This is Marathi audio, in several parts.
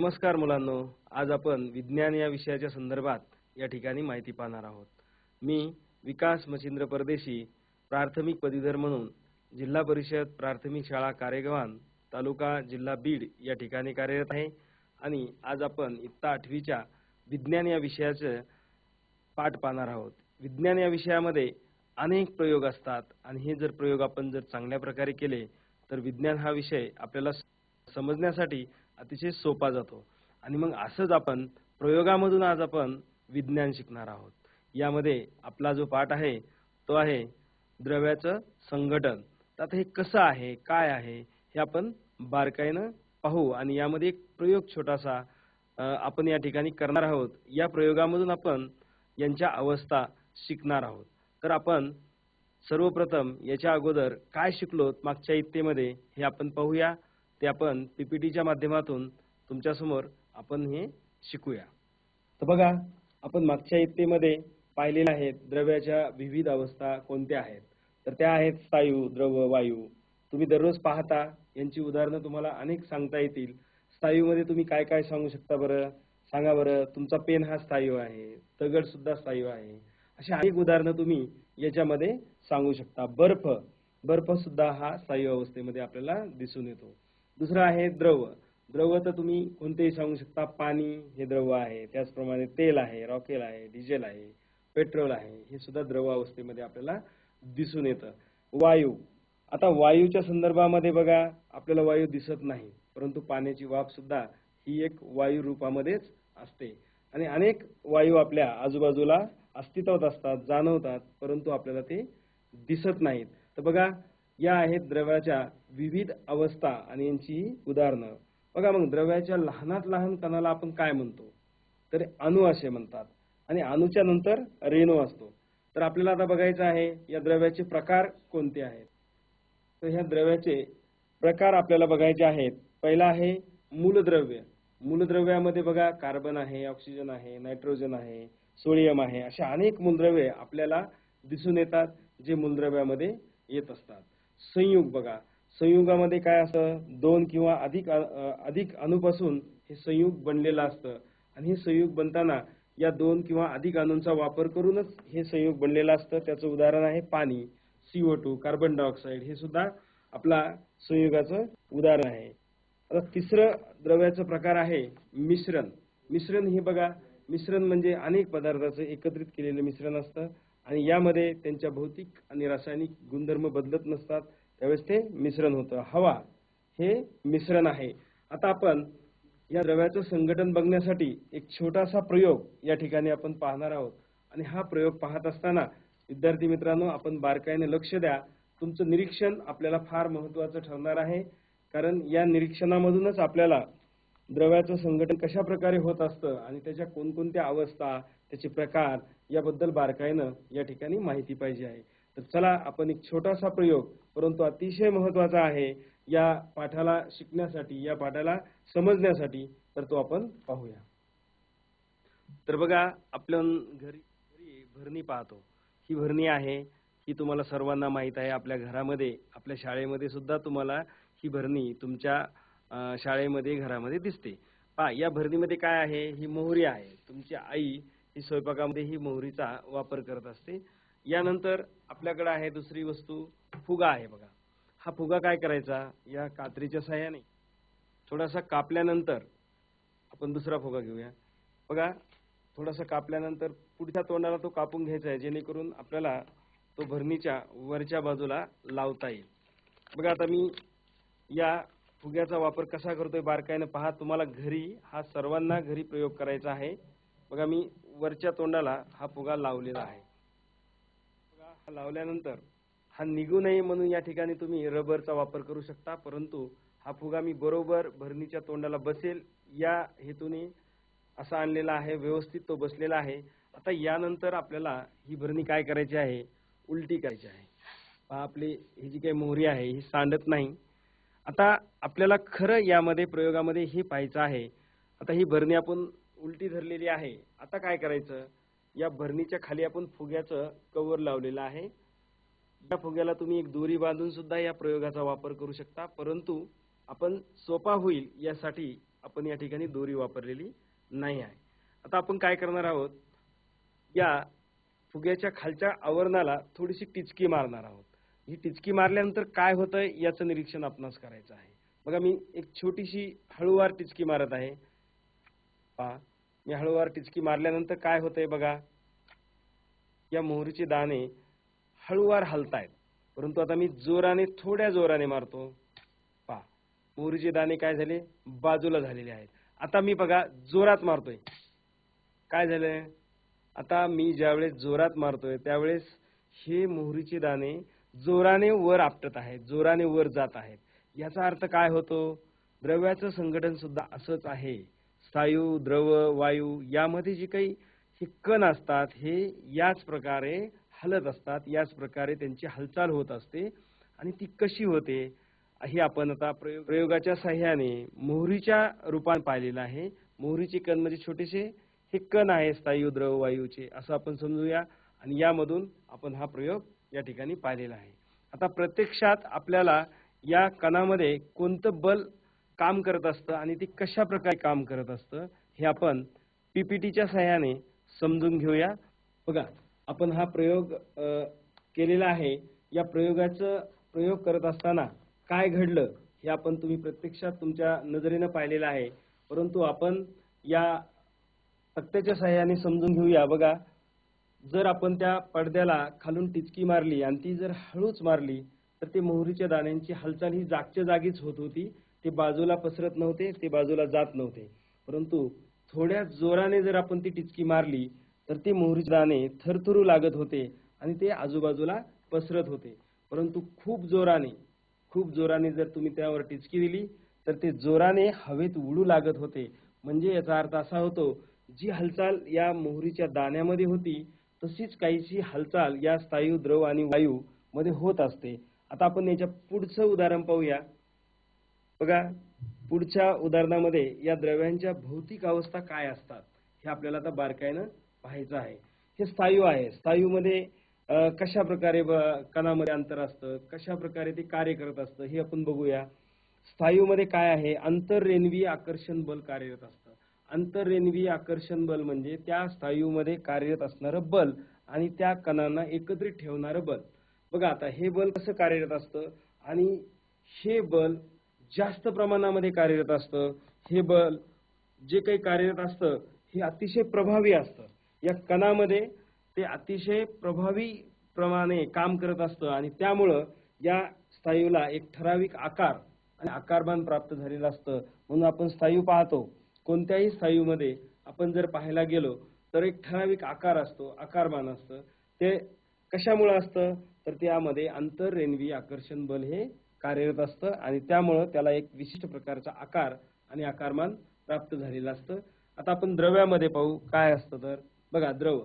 नमस्कार मुलांनो. आज आपण विज्ञान या विषयाच्या संदर्भात या ठिकाणी माहिती पाहणार आहोत. मी विकास मचिंद्र परदेशी प्राथमिक पदवीधर म्हणून जिल्हा परिषद प्राथमिक शाळा कारेगव्हाण तालुका जिल्हा बीड या ठिकाणी कार्यरत आहे आणि आज आपण इत्ता आठवीच्या विज्ञान या विषयाचं पाठ पाहणार आहोत. विज्ञान या विषयामध्ये अनेक प्रयोग असतात आणि हे जर प्रयोग आपण जर चांगल्या प्रकारे केले तर विज्ञान हा विषय आपल्याला समजण्यासाठी अतिशय सोपा जातो. आणि मग असंच आपण प्रयोगामधून आज आपण विज्ञान शिकणार आहोत. यामध्ये आपला जो पाठ आहे तो आहे द्रव्याचं संघटन. तर आता हे कसं आहे काय आहे हे आपण बारकाईनं पाहू. आणि यामध्ये एक प्रयोग छोटासा आपण या ठिकाणी करणार आहोत. या प्रयोगामधून आपण यांच्या अवस्था शिकणार आहोत. तर आपण सर्वप्रथम याच्या अगोदर काय शिकलो मागच्या इत्तेमध्ये हे आपण पाहूया. ते आपण पीपीटीच्या माध्यमातून तुमच्यासमोर आपण हे शिकूया. तर बघा आपण मागच्या इत्तेमध्ये पाहिलेल्या आहेत द्रव्याच्या विविध अवस्था कोणत्या आहेत? तर त्या आहेत स्थायू द्रव वायू. तुम्ही दररोज पाहता यांची उदाहरणं तुम्हाला अनेक सांगता येतील. स्थायूमध्ये तुम्ही काय काय सांगू शकता बरं? सांगा बरं तुमचा पेन हा स्थायू आहे तगड सुद्धा स्थायू आहे. अशी अनेक उदाहरणं तुम्ही याच्यामध्ये सांगू शकता. बर्फ बर्फ सुद्धा हा स्थायू अवस्थेमध्ये आपल्याला दिसून येतो. दुसरं आहे द्रव. द्रव तर तुम्ही कोणतेही सांगू शकता पाणी हे द्रव आहे. त्याचप्रमाणे तेल आहे रॉकेल आहे डिझेल आहे पेट्रोल आहे. हे सुद्धा द्रव अवस्थेमध्ये आपल्याला दिसून येतं. वायू. आता वायूच्या संदर्भामध्ये बघा आपल्याला वायू दिसत नाही परंतु पाण्याची वाफ सुद्धा ही एक वायू रूपामध्येच असते. आणि अनेक वायू आपल्या आजूबाजूला अस्तित्वात असतात जाणवतात परंतु आपल्याला ते दिसत नाहीत. तर बघा या आहेत द्रव्याच्या विविध अवस्था आणि यांची उदाहरणं. बघा मग द्रव्याच्या लहानात लहान कणाला आपण काय म्हणतो? तर अणु असे म्हणतात. आणि अणुच्या नंतर रेणू असतो. तर आपल्याला आता बघायचं आहे या द्रव्याचे प्रकार कोणते आहेत? तर ह्या द्रव्याचे प्रकार आपल्याला बघायचे आहेत. पहिला आहे मूलद्रव्य. मूलद्रव्यामध्ये बघा कार्बन आहे ऑक्सिजन आहे नायट्रोजन आहे सोडियम आहे. अशा अनेक मूलद्रव्ये आपल्याला दिसून येतात जे मूलद्रव्यामध्ये येत असतात. संयुग बघा. संयुगामध्ये काय असतं? दोन किंवा अधिक अधिक अणूपासून हे संयुग बनलेलं असतं. आणि हे संयुग बनताना या दोन किंवा अधिक अणूंचा वापर करूनच हे संयुग बनलेलं असतं. त्याचं उदाहरण आहे पाणी. सीओ टू कार्बन डायऑक्साईड हे सुद्धा आपला संयुगाचं उदाहरण आहे. आता तिसरं द्रव्याचं प्रकार आहे मिश्रण. मिश्रण हे बघा. मिश्रण म्हणजे अनेक पदार्थाचं एकत्रित केलेलं मिश्रण असतं. आणि यामध्ये त्यांच्या भौतिक आणि रासायनिक गुणधर्म बदलत नसतात. त्यावेळेस ते मिश्रण होतं. हवा हे मिश्रण आहे. आता आपण या द्रव्याचं संघटन बघण्यासाठी एक छोटासा प्रयोग या ठिकाणी आपण पाहणार आहोत. आणि हा प्रयोग पाहत असताना विद्यार्थी मित्रांनो आपण बारकाईने लक्ष द्या. तुमचं निरीक्षण आपल्याला फार महत्वाचं ठरणार आहे. कारण या निरीक्षणामधूनच आपल्याला द्रव्याचं संघटन कशा प्रकारे होत असतं आणि त्याच्या कोणकोणत्या अवस्था त्याचे प्रकार याबद्दल बारकाईनं या ठिकाणी माहिती पाहिजे आहे. तर चला आपण एक छोटासा प्रयोग परंतु अतिशय महत्त्वाचा आहे या पाठाला शिकण्यासाठी या पाठाला समजण्यासाठी तर तो आपण पाहूया. तर बघा आपण घरी घरी भरणी पाहतो. ही भरणी आहे ही तुम्हाला सर्वांना माहीत आहे. आपल्या घरामध्ये आपल्या शाळेमध्ये सुद्धा तुम्हाला ही भरणी तुमच्या शाळेमध्ये घरामध्ये दिसते. पहा या भरणीमध्ये काय आहे? ही मोहरी आहे. तुमची आई ही स्वयंपाकामध्ये ही मोहरीचा वापर करत असते. यानंतर आपल्याकडे आहे दुसरी वस्तू फुगा आहे बघा. हा फुगा काय करायचा? या कात्रीच्या सहाय्याने थोडासा कापल्यानंतर आपण दुसरा फुगा घेऊया. बघा थोडासा कापल्यानंतर पुढच्या तोंडाला तो कापून घ्यायचा आहे जेणेकरून आपल्याला तो भरणीच्या वरच्या बाजूला लावता येईल. बघा आता मी या फुग्याचा वापर कसा करतोय बारकाईनं पहा. तुम्हाला घरी हा सर्वांना घरी प्रयोग करायचा आहे. बघा मी वरच्या तोंडाला हा फुगा लावलेला आहे. फुगा हा लावल्यानंतर हा निघू नये म्हणून या ठिकाणी तुम्ही रबरचा वापर करू शकता परंतु हा फुगा मी बरोबर भरणीच्या तोंडाला बसेल या हेतूने असा आणलेला आहे व्यवस्थित तो बसलेला आहे. आता यानंतर आपल्याला ही भरणी काय करायची आहे? उलटी करायची आहे. आपली ही जी काही मोहरी आहे ही सांडत नाही. आता आपल्याला खरं यामध्ये प्रयोगामध्ये हे पाहायचं आहे. आता ही भरणी आपण उलटी धरलेली आहे. आता काय करायचं? या भरणीच्या खाली आपण फुग्याचं कवर लावलेलं आहे. या फुग्याला तुम्ही एक दोरी बांधून सुद्धा या प्रयोगाचा वापर करू शकता. परंतु आपण सोपा होईल यासाठी आपण या ठिकाणी दोरी वापरलेली नाही आहे. आता आपण काय करणार आहोत? या फुग्याच्या खालच्या आवरणाला थोडीशी टिचकी मारणार आहोत. ही टिचकी मारल्यानंतर काय होतं याचं निरीक्षण आपणास करायचं आहे. बघा मी एक छोटीशी हळूवार टिचकी मारत आहे. पहा. मी हळूवार टिचकी मारल्यानंतर काय होतंय बघा? या मोहरीचे दाणे हळूवार हलतायत. परंतु आता मी जोराने थोड्या जोराने मारतो. पहा मोहरीचे दाणे काय झाले? बाजूला झालेले आहेत. आता मी बघा जोरात मारतोय. काय झालंय? आता मी ज्यावेळेस जोरात मारतोय त्यावेळेस हे मोहरीचे दाणे जोराने वर आपटत आहेत जोराने वर जात आहेत. याचा अर्थ काय होतो? द्रव्याचं संघटन सुद्धा असंच आहे. स्थायू द्रव वायू यामध्ये जे काही हे कण असतात हे याच प्रकारे हलत असतात याच प्रकारे त्यांची हालचाल होत असते आणि ती कशी होते हे आपण आता प्रयोग प्रयोगाच्या साह्याने मोहरीच्या रूपाने पाहिलेलं आहे. मोहरीचे कण म्हणजे छोटेसे हे कण आहे स्थायू द्रव वायूचे असं आपण समजूया आणि यामधून आपण हा प्रयोग या ठिकाणी पाहिलेला आहे. आता प्रत्यक्षात आपल्याला या कणामध्ये कोणतं बल काम करत असतं आणि ते कशा प्रकारे काम करत असतं हे आपण पीपीटीच्या सहाय्याने समजून घेऊया. बघा आपण हा प्रयोग केलेला आहे. या प्रयोगाचं प्रयोग करत असताना काय घडलं हे आपण तुम्ही प्रत्यक्षात तुमच्या नजरेनं पाहिलेलं आहे. परंतु आपण या तक्त्याच्या सहाय्याने समजून घेऊया. बघा जर आपण त्या पडद्याला खालून टिचकी मारली आणि ती जर हळूच मारली तर ते मोहरीच्या दाण्यांची हालचाल ही जागच्या जागीच होत होती. ते बाजूला पसरत नव्हते ते बाजूला जात नव्हते. परंतु थोड्या जोराने जर आपण ती टिचकी मारली तर ते मोहरीचे दाणे थरथरू लागत होते आणि ते आजूबाजूला पसरत होते. परंतु खूप जोराने खूप जोराने जर तुम्ही त्यावर टिचकी दिली तर ते जोराने हवेत उडू लागत होते. म्हणजे याचा अर्थ असा होतो जी हालचाल या मोहरीच्या दाण्यामध्ये होती तशीच काहीशी हालचाल या स्थायू द्रव आणि वायू मध्ये होत असते. आता आपण याच्या पुढचं उदाहरण पाहूया. बघा पुढच्या उदाहरणामध्ये या द्रव्यांच्या भौतिक अवस्था काय असतात हे आपल्याला आता बारकाईनं पाहायचं आहे. हे स्थायू आहे. स्थायूमध्ये कशा प्रकारे ब- कणामध्ये अंतर असतं कशा प्रकारे ते कार्य करत असतं हे आपण बघूया. स्थायूमध्ये काय आहे? आंतररेन्वी आकर्षण बल कार्यरत असतं. आंतररेन्वी आकर्षण बल म्हणजे त्या स्थायूमध्ये कार्यरत असणारं बल आणि त्या कणांना एकत्रित ठेवणारं बल. बघा आता हे बल कसं कार्यरत असतं आणि हे बल जास्त प्रमाणामध्ये कार्यरत असतं. हे बल जे काही कार्यरत असतं हे अतिशय प्रभावी असतं. या कणामध्ये ते अतिशय प्रभावी प्रमाणे काम करत असतं आणि त्यामुळं या स्थायूला एक ठराविक आकार आणि आकारमान प्राप्त झालेलं असतं. म्हणून आपण स्थायू पाहतो. कोणत्याही स्थायूमध्ये आपण जर पाहायला गेलो तर एक ठराविक आकार असतो आकारमान असतं. ते कशामुळे असतं? तर त्यामध्ये आंतररेणवी आकर्षण बल हे कार्यरत असतं आणि त्यामुळं त्याला एक विशिष्ट प्रकारचा आकार आणि आकारमान प्राप्त झालेलं असतं. आता आपण द्रव्यामध्ये पाहू काय असतं तर? बघा द्रव.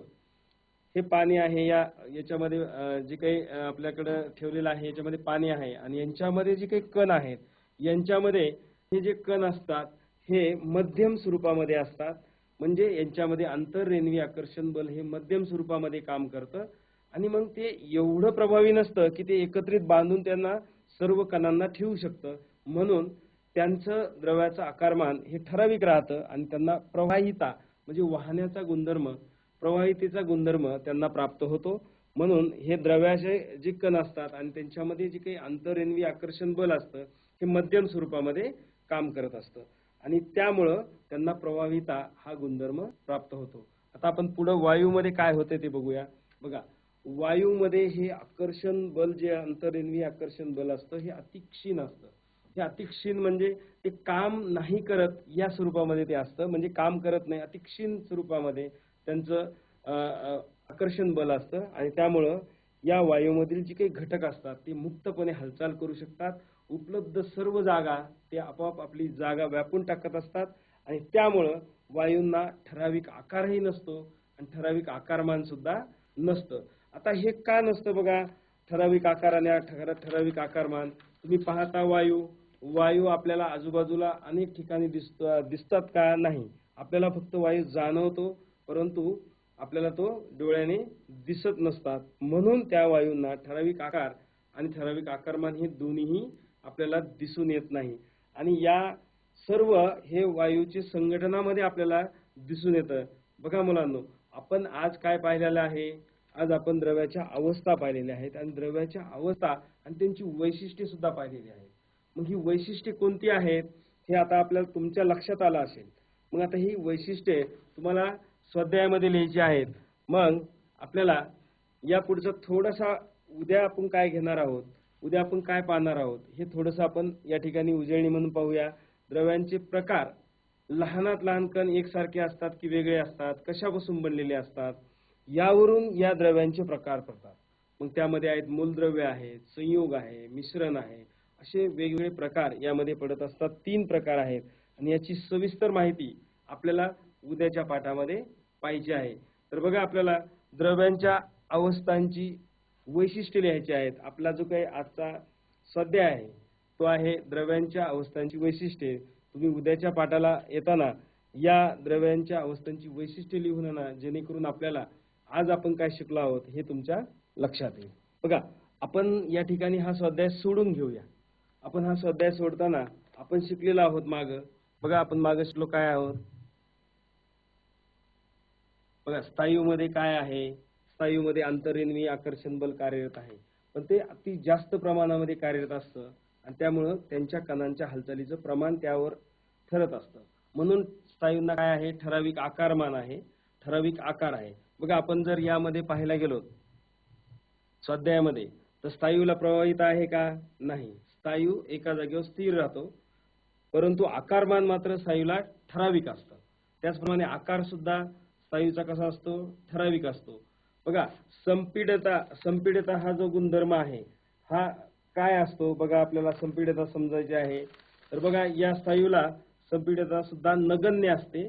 हे पाणी आहे या याच्यामध्ये जे काही आपल्याकडं ठेवलेलं आहे याच्यामध्ये पाणी आहे आणि यांच्यामध्ये जे काही कण आहेत यांच्यामध्ये हे जे कण असतात हे मध्यम स्वरूपामध्ये असतात. म्हणजे यांच्यामध्ये आंतररेणवी आकर्षण बल हे मध्यम स्वरूपामध्ये काम करतं. आणि मग ते एवढं प्रभावी नसतं की ते एकत्रित बांधून त्यांना सर्व कणांना ठेवू शकतं. म्हणून त्यांचं द्रव्याचं आकारमान हे ठराविक राहतं आणि त्यांना प्रवाहिता म्हणजे वाहण्याचा गुणधर्म प्रवाहितेचा गुणधर्म त्यांना प्राप्त होतो. म्हणून हे द्रव्याचे जे कण असतात आणि त्यांच्यामध्ये जे काही आंतररेन्वी आकर्षण बल असतं हे मध्यम स्वरूपामध्ये काम करत असतं. आणि त्यामुळं त्यांना प्रवाहिता हा गुणधर्म प्राप्त होतो. आता आपण पुढं वायूमध्ये काय होते ते बघूया. बघा वायूमध्ये हे आकर्षण बल जे अंतरेन्वी आकर्षण बल असतं हे अतिक्षीण असतं. हे अतिक्षीण म्हणजे ते काम नाही करत या स्वरूपामध्ये ते असतं. म्हणजे काम करत नाही अतिक्षीण स्वरूपामध्ये त्यांचं आकर्षण बल असतं. आणि त्यामुळं या वायूमधील जे काही घटक असतात ते मुक्तपणे हालचाल करू शकतात. उपलब्ध सर्व जागा ते आपोआप आपली जागा व्यापून टाकत असतात. आणि त्यामुळं वायूंना ठराविक आकारही नसतो. आणि ठराविक आकारमान सुद्धा नसतं. आता हे का नसतं बघा? ठराविक आकाराने ठरा- ठराविक आकारमान. तुम्ही पाहता वायू. वायू आपल्याला आजूबाजूला अनेक ठिकाणी दिसत दिसतात का? नाही. आपल्याला फक्त वायू जाणवतो परंतु आपल्याला तो डोळ्याने दिसत नसतात. म्हणून त्या वायूंना ठराविक आकार आणि ठराविक आकारमान हे दोन्हीही आपल्याला दिसून येत नाही. आणि या सर्व हे वायूचे संघटनामध्ये आपल्याला दिसून येतं. बघा मुलांनो आपण आज काय पाहिलेलं आहे? आज आपण द्रव्याच्या अवस्था पाहिलेल्या आहेत आणि द्रव्याच्या अवस्था आणि त्यांची वैशिष्ट्ये सुद्धा पाहिलेली आहेत. मग ही वैशिष्ट्ये कोणती आहेत? हे आता आपल्याला तुमच्या लक्षात आलं असेल. मग आता ही वैशिष्ट्ये तुम्हाला स्वाध्यायामध्ये लिहायची आहेत. मग आपल्याला या पुढचं थोडासा उद्या आपण काय घेणार आहोत? उद्या आपण काय पाहणार आहोत? हे थोडंसं आपण या ठिकाणी उजळणी म्हणून पाहूया. द्रव्यांचे प्रकार लहानात लहान कण एकसारखे असतात की वेगळे असतात? कशापासून बनलेले असतात? यावरून या द्रव्यांचे प्रकार पडतात. मग त्यामध्ये आहेत मूलद्रव्य आहेत संयोग आहे मिश्रण आहे असे वेगवेगळे प्रकार यामध्ये पडत असतात. तीन प्रकार आहेत. आणि याची सविस्तर माहिती आपल्याला उद्याच्या पाठामध्ये पाहिजे आहे. तर बघा आपल्याला द्रव्यांच्या अवस्थांची वैशिष्ट्ये लिहायची आहेत. आपला जो काही आजचा सध्या आहे तो आहे द्रव्यांच्या अवस्थांची वैशिष्ट्ये. तुम्ही उद्याच्या पाठाला येताना या द्रव्यांच्या अवस्थांची वैशिष्ट्ये लिहून आणा जेणेकरून आपल्याला आज आपण काय शिकलो आहोत हे तुमच्या लक्षात येईल. बघा आपण या ठिकाणी हा स्वाध्याय सोडून घेऊया. आपण हा स्वाध्याय सोडताना आपण शिकलेलो आहोत माग. बघा आपण माग शिकलो काय आहोत? बघा स्थायूमध्ये काय आहे? स्थायूमध्ये आंतरिन्वी आकर्षण बल कार्यरत आहे. पण ते अति जास्त प्रमाणामध्ये कार्यरत असतं आणि त्यामुळं त्यांच्या कणांच्या हालचालीचं प्रमाण त्यावर ठरत असतं. म्हणून स्थायूंना काय आहे? ठराविक आकारमान आहे. ठराविक आकार आहे. बघा आपण जर यामध्ये पाहायला गेलो स्वाध्यायामध्ये तर स्थायूला प्रवाहित आहे का? नाही. स्थायू एका जागेवर स्थिर राहतो परंतु आकारमान मात्र स्थायूला ठराविक असतं. त्याचप्रमाणे आकार सुद्धा स्थायूचा कसा असतो? ठराविक असतो. बघा संपीडता संपीडता हा जो गुणधर्म आहे हा काय असतो? बघा आपल्याला संपीडता समजायची आहे. तर बघा या स्थायूला संपीडता सुद्धा नगण्य असते.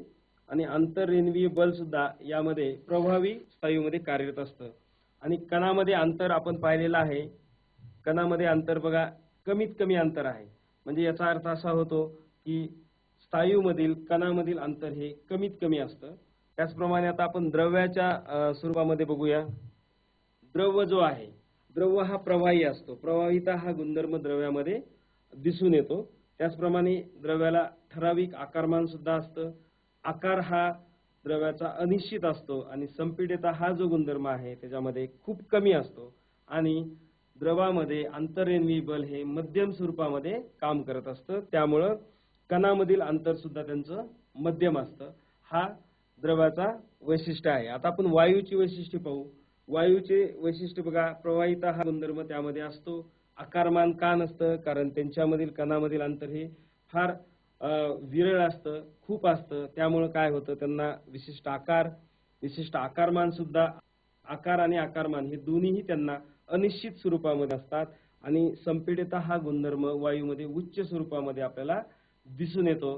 आणि आंतररेन्वीय बल सुद्धा यामध्ये प्रभावी स्थायूमध्ये कार्यरत असतं. आणि कणामध्ये अंतर आपण पाहिलेलं आहे. कणामध्ये अंतर बघा कमीत कमी अंतर आहे. म्हणजे याचा अर्थ असा होतो की स्थायूमधील कणामधील अंतर हे कमीत कमी असतं. त्याचप्रमाणे आता आपण द्रव्याच्या स्वरूपामध्ये बघूया. द्रव जो आहे द्रव हा प्रवाही असतो. प्रवाहिता हा गुणधर्म द्रव्यामध्ये दिसून येतो. त्याचप्रमाणे द्रव्याला ठराविक आकारमान सुद्धा असतं. आकार हा द्रव्याचा अनिश्चित असतो आणि संपीडिता हा जो गुणधर्म आहे त्याच्यामध्ये खूप कमी असतो आणि द्रवामध्ये आंतररेन्वी बल हे मध्यम स्वरूपामध्ये काम करत असतं. त्यामुळं कणामधील अंतर सुद्धा त्यांचं मध्यम असतं. हा द्रवाचा वैशिष्ट्य आहे. आता आपण वायूची वैशिष्ट्य पाहू. वायूचे वैशिष्ट्य बघा प्रवाहिता हा गुणधर्म त्यामध्ये असतो. आकारमान का नसतं? कारण त्यांच्यामधील कणामधील अंतर हे फार विरळ असतं खूप असतं. त्यामुळं काय होतं त्यांना विशिष्ट आकार विशिष्ट आकारमान सुद्धा आकार आणि आकारमान हे दोन्हीही त्यांना अनिश्चित स्वरूपामध्ये असतात आणि संपीडिता हा गुणधर्म वायूमध्ये उच्च स्वरूपामध्ये आपल्याला दिसून येतो.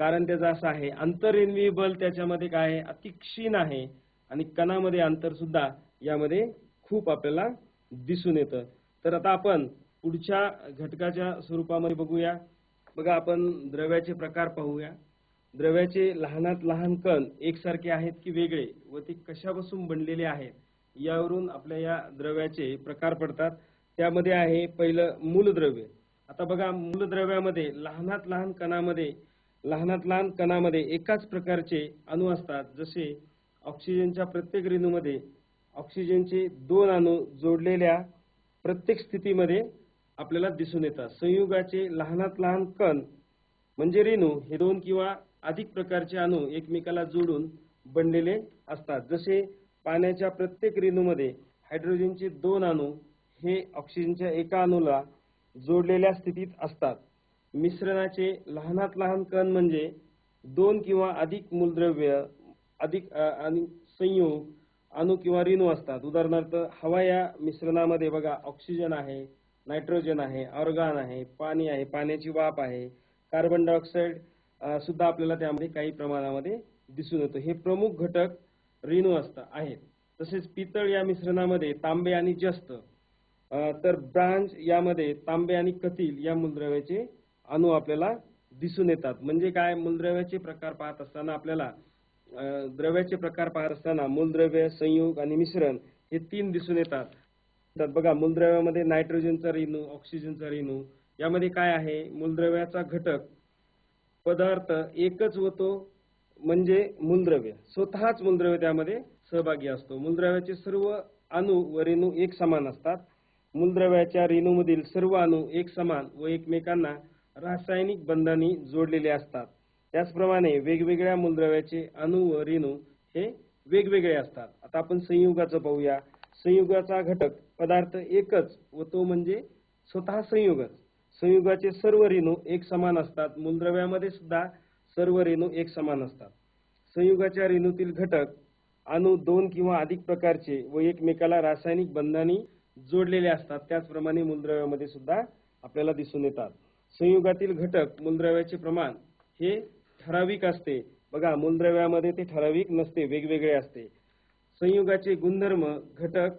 कारण त्याचं असं आहे आंतररेन्वी बल त्याच्यामध्ये काय आहे अति क्षीण आहे आणि कणामध्ये अंतर सुद्धा यामध्ये खूप आपल्याला दिसून येतं. तर आता आपण पुढच्या घटकाच्या स्वरूपामध्ये बघूया. बघा आपण द्रव्याचे प्रकार पाहूया. द्रव्याचे लहानात लहान कण एकसारखे आहेत की वेगळे व ते कशापासून बनलेले आहेत यावरून आपल्या या द्रव्याचे प्रकार पडतात. त्यामध्ये आहे पहिलं मूलद्रव्य. आता बघा मूलद्रव्यामध्ये लहानात लहान कणामध्ये लहानात लहान कणामध्ये एकाच प्रकारचे अणू असतात. जसे ऑक्सिजनच्या प्रत्येक रेणूमध्ये ऑक्सिजनचे दोन अणू जोडलेल्या प्रत्येक स्थितीमध्ये आपल्याला दिसून येतात. संयुगाचे लहानात लहान कण म्हणजे रेणू हे दोन किंवा अधिक प्रकारचे अणू एकमेकाला जोडून बनलेले असतात. जसे पाण्याच्या प्रत्येक रेणूमध्ये हायड्रोजनचे दोन अणू हे ऑक्सिजनच्या एका अणूला जोडलेल्या स्थितीत असतात. मिश्रणाचे लहानात लहान कण म्हणजे दोन किंवा अधिक मूलद्रव्य अधिक आणि संयोग अणू किंवा रेणू असतात. उदाहरणार्थ हवा या मिश्रणामध्ये बघा ऑक्सिजन आहे नायट्रोजन आहे ऑर्गान आहे पाणी आहे पाण्याची वाफ आहे कार्बन डायऑक्साईड सुद्धा आपल्याला त्यामध्ये काही प्रमाणामध्ये दिसून येतो. हे प्रमुख घटक रेणू असतात आहेत. तसेच पितळ या मिश्रणामध्ये तांबे आणि जस्त तर ब्रांज यामध्ये तांबे आणि कथील या मूलद्रव्याचे अणू आपल्याला दिसून येतात. म्हणजे काय? मूलद्रव्याचे प्रकार पाहत असताना आपल्याला द्रव्याचे प्रकार पाहत असताना मूलद्रव्य संयुग आणि मिश्रण हे तीन दिसून येतात. तर बघा मूलद्रव्यामध्ये नायट्रोजनचा रेणू ऑक्सिजनचा रेणू यामध्ये काय आहे? मूलद्रव्याचा घटक पदार्थ एकच होतो म्हणजे मूलद्रव्य. स्वतःच मूलद्रव्य त्यामध्ये सहभागी असतो. मूलद्रव्याचे सर्व अणु व रेणू एक समान असतात. मूलद्रव्याच्या रेणूमधील सर्व अणू एक समान व एकमेकांना रासायनिक बंधांनी जोडलेले असतात. त्याचप्रमाणे वेगवेगळ्या मूलद्रव्याचे अणु व रेणू हे वेगवेगळे असतात. आता आपण संयुगाचं पाहूया. संयुगाचा घटक पदार्थ एकच व तो म्हणजे स्वतः संयुगच. संयुगाचे सर्व रेणू एक समान असतात. मूलद्रव्यामध्ये सुद्धा सर्व रेणू एक समान असतात. संयुगाच्या रेणूतील घटक अणु दोन किंवा अधिक प्रकारचे व एकमेकाला रासायनिक बंधांनी जोडलेले असतात. त्याचप्रमाणे मूलद्रव्यामध्ये सुद्धा आपल्याला दिसून येतात. संयुगातील घटक मूलद्रव्याचे प्रमाण हे ठराविक असते. बघा मूलद्रव्यामध्ये ते ठराविक नसते. वेगवेगळे असते. संयुगाचे गुणधर्म घटक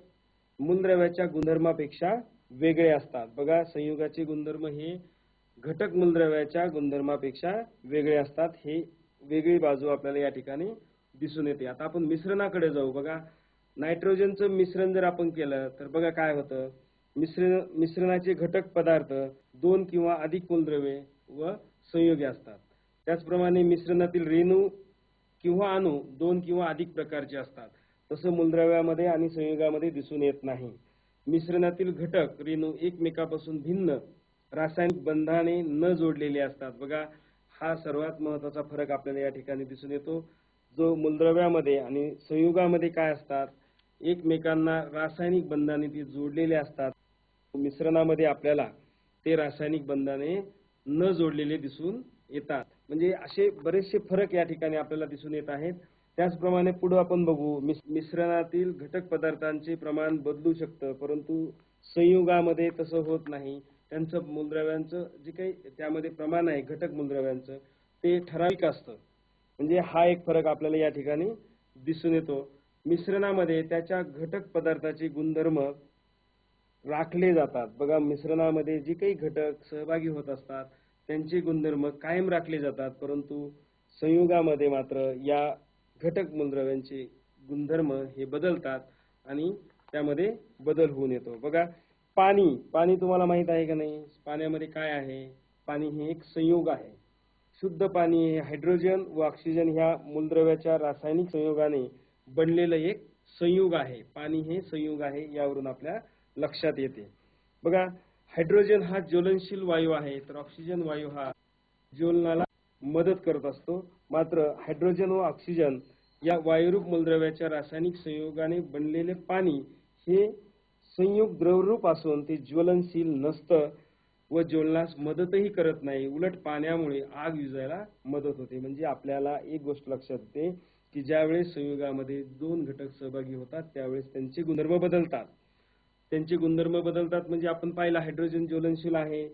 मूलद्रव्याच्या गुणधर्मापेक्षा वेगळे असतात. बघा संयुगाचे गुणधर्म हे घटक मूलद्रव्याच्या गुणधर्मापेक्षा वेगळे असतात. हे वेगळी बाजू आपल्याला या ठिकाणी दिसून येते. आता आपण मिश्रणाकडे जाऊ. बघा नायट्रोजनचं मिश्रण जर आपण केलं तर बघा काय होतं? मिश्रण मिश्रणाचे घटक पदार्थ दोन किंवा अधिक मूलद्रव्ये व संयोगी असतात. त्याचप्रमाणे मिश्रणातील रेणू किंवा अणू दोन किंवा अधिक प्रकारचे असतात. तसं मूलद्रव्यामध्ये आणि संयोगामध्ये दिसून येत नाही. मिश्रणातील घटक रेणू एकमेकापासून भिन्न रासायनिक बंधाने न जोडलेले असतात. बघा हा सर्वात महत्त्वाचा फरक आपल्याला या ठिकाणी दिसून येतो. जो मूलद्रव्यामध्ये आणि संयुगामध्ये काय असतात? एकमेकांना रासायनिक बंधाने ते जोडलेले असतात. मिश्रणामध्ये आपल्याला ते रासायनिक बंधाने न जोडलेले दिसून येतात. म्हणजे असे बरेचसे फरक या ठिकाणी आपल्याला दिसून येत आहेत. त्याचप्रमाणे पुढे आपण बघू मिस- मिश्रणातील घटक पदार्थांचे प्रमाण बदलू शकतं परंतु संयुगामध्ये तसं होत नाही. त्यांचं मूलद्रव्यांचं जे काही त्यामध्ये प्रमाण आहे घटक मूलद्रव्यांचं ते ठराविक असतं. म्हणजे हा एक फरक आपल्याला या ठिकाणी दिसून येतो. मिश्रणामध्ये त्याच्या घटक पदार्थाचे गुणधर्म राखले जातात. बघा मिश्रणामध्ये जे काही घटक सहभागी होत असतात त्यांचे गुणधर्म कायम राखले जातात परंतु संयुगामध्ये मात्र या घटक मूलद्रव्यांचे गुणधर्म हे बदलतात आणि त्यामध्ये बदल होऊन येतो. बघा पाणी पाणी तुम्हाला माहीत आहे का नाही? पाण्यामध्ये काय आहे? पाणी हे एक संयोग आहे. शुद्ध पाणी हे हायड्रोजन व ऑक्सिजन ह्या मूलद्रव्याच्या रासायनिक संयोगाने बनलेलं एक संयुग आहे. पाणी हे संयुग आहे यावरून आपल्या लक्षात येते. बघा हायड्रोजन हा ज्वलनशील वायू आहे तर ऑक्सिजन वायू हा ज्वलनाला मदत करत असतो. मात्र हायड्रोजन व ऑक्सिजन या वायुरूप मूलद्रव्याच्या रासायनिक संयोगाने बनलेले पाणी हे संयुग द्रवरूप असून ते ज्वलनशील नसतं व ज्वलनास मदतही करत नाही. उलट पाण्यामुळे आग विजायला मदत होते. म्हणजे आपल्याला एक गोष्ट लक्षात येते की ज्यावेळेस संयुगामध्ये दोन घटक सहभागी होतात त्यावेळेस त्यांचे गुणधर्म बदलतात. त्यांचे गुणधर्म बदलतात म्हणजे आपण पाहिलं हायड्रोजन ज्वलनशील आहे.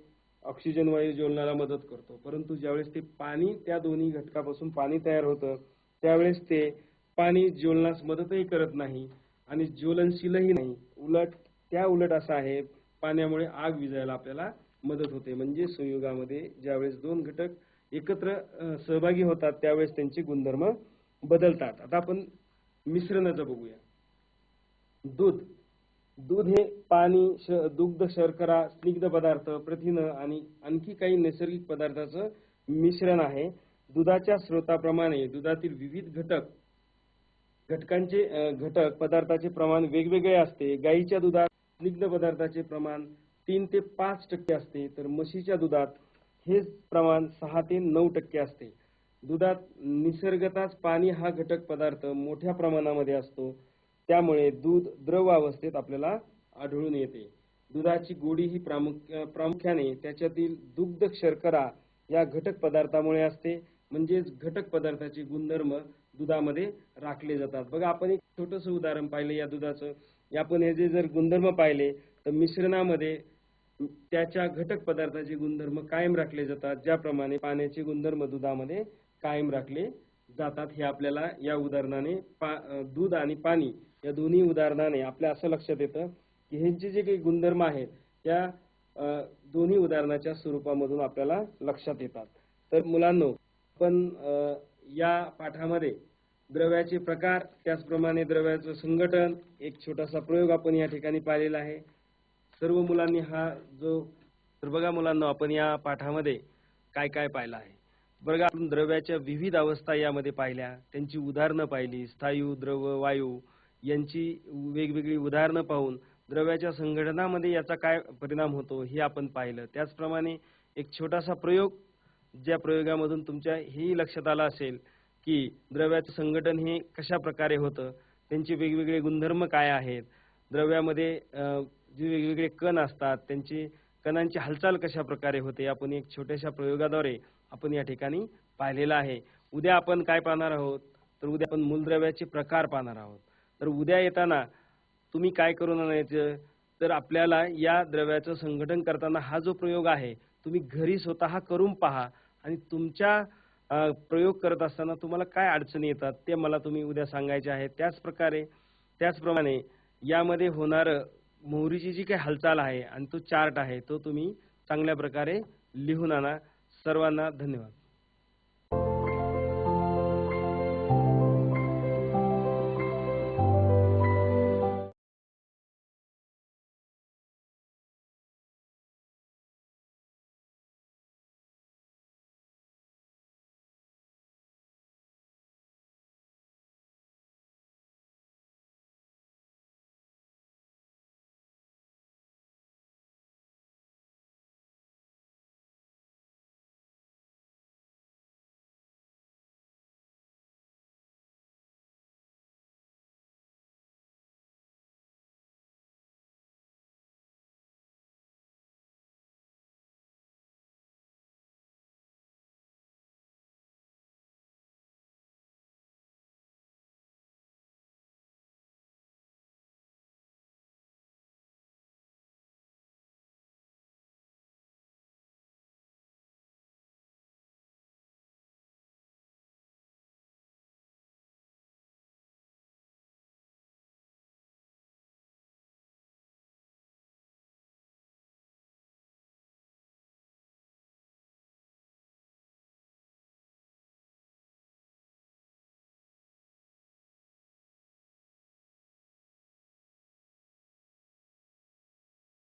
ऑक्सिजन वायू ज्वलनाला मदत करतो. परंतु ज्यावेळेस ते पाणी त्या दोन्ही घटकापासून पाणी तयार होतं त्यावेळेस ते पाणी ज्वलनास मदतही करत नाही आणि ज्वलनशीलही नाही. उलट त्या उलट असं आहे पाण्यामुळे आग विजायला आपल्याला मदत होते. म्हणजे संयुगामध्ये ज्यावेळेस दोन घटक एकत्र सहभागी होतात त्यावेळेस त्यांचे गुणधर्म बदलतात. आता आपण मिश्रणाचं बघूया. दूध. दूध हे पाणी श दुग्ध शर्करा स्निग्ध पदार्थ प्रथिन आणि आणखी काही नैसर्गिक पदार्थाचं मिश्रण आहे. दुधाच्या स्रोताप्रमाणे दुधातील विविध घटक घटकांचे घटक पदार्थाचे प्रमाण वेगवेगळे असते. गाईच्या दुधात स्निग्ध पदार्थाचे प्रमाण तीन ते पाच टक्के असते. तर म्हशीच्या दुधात हे प्रमाण सहा ते नऊ टक्के असते. दुधात निसर्गताच पाणी हा घटक पदार्थ मोठ्या प्रमाणामध्ये असतो. त्यामुळे दूध द्रव अवस्थेत आपल्याला आढळून येते. दुधाची गोडी ही प्रामुख्य प्रामुख्याने त्याच्यातील दुग्ध शर्करा या घटक पदार्थामुळे असते. म्हणजेच घटक पदार्थाचे गुणधर्म दुधामध्ये राखले जातात. बघा आपण एक छोटस उदाहरण पाहिलं या दुधाचं. आपण हे जे जर गुणधर्म पाहिले तर मिश्रणामध्ये त्याच्या घटक पदार्थाचे गुणधर्म कायम राखले जातात ज्याप्रमाणे पाण्याचे गुणधर्म दुधामध्ये कायम राखले जातात. हे आपल्याला या उदाहरणाने पा दूध आणि पाणी या दोन्ही उदाहरणाने आपल्या असं लक्षात येतं की ह्यांचे जे काही गुणधर्म आहेत त्या दोन्ही उदाहरणाच्या स्वरूपामधून आपल्याला लक्षात येतात. तर मुलांनो आपण या पाठामध्ये द्रव्याचे प्रकार त्याचप्रमाणे द्रव्याचं संघटन एक छोटासा प्रयोग आपण या ठिकाणी पाहिलेला आहे. सर्व मुलांनी हा जो तर बघा मुलांना आपण या पाठामध्ये काय काय पाहिलं आहे. बघा आपण द्रव्याच्या विविध अवस्था यामध्ये पाहिल्या त्यांची उदाहरणं पाहिली स्थायू द्रव वायू यांची वेगवेगळी उदाहरणं पाहून द्रव्याच्या संघटनामध्ये याचा काय परिणाम होतो हे आपण पाहिलं. त्याचप्रमाणे एक छोटासा प्रयोग ज्या प्रयोगामधून तुमच्या हेही लक्षात आलं असेल की द्रव्याचं संघटन हे कशा प्रकारे होतं त्यांचे वेगवेगळे गुणधर्म काय आहेत द्रव्यामध्ये जे वेगवेगळे कण असतात त्यांची कणांची हालचाल कशा प्रकारे होते आपण एक छोट्याशा प्रयोगाद्वारे आपण या ठिकाणी पाहिलेलं आहे. उद्या आपण काय पाहणार आहोत? तर उद्या आपण मूलद्रव्याचे प्रकार पाहणार आहोत. तर उद्या येताना तुम्ही काय करून आणायचं? तर आपल्याला या द्रव्याचं संघटन करताना हा जो प्रयोग आहे तुम्ही घरी स्वतः करून पहा आणि तुमच्या प्रयोग करत असताना तुम्हाला काय अडचणी येतात ते मला तुम्ही उद्या सांगायचे आहे. त्याचप्रकारे त्याचप्रमाणे यामध्ये होणारं मोहरीची जी काही हालचाल आहे आणि तो चार्ट आहे तो तुम्ही चांगल्या प्रकारे लिहून आणा. सर्वांना धन्यवाद.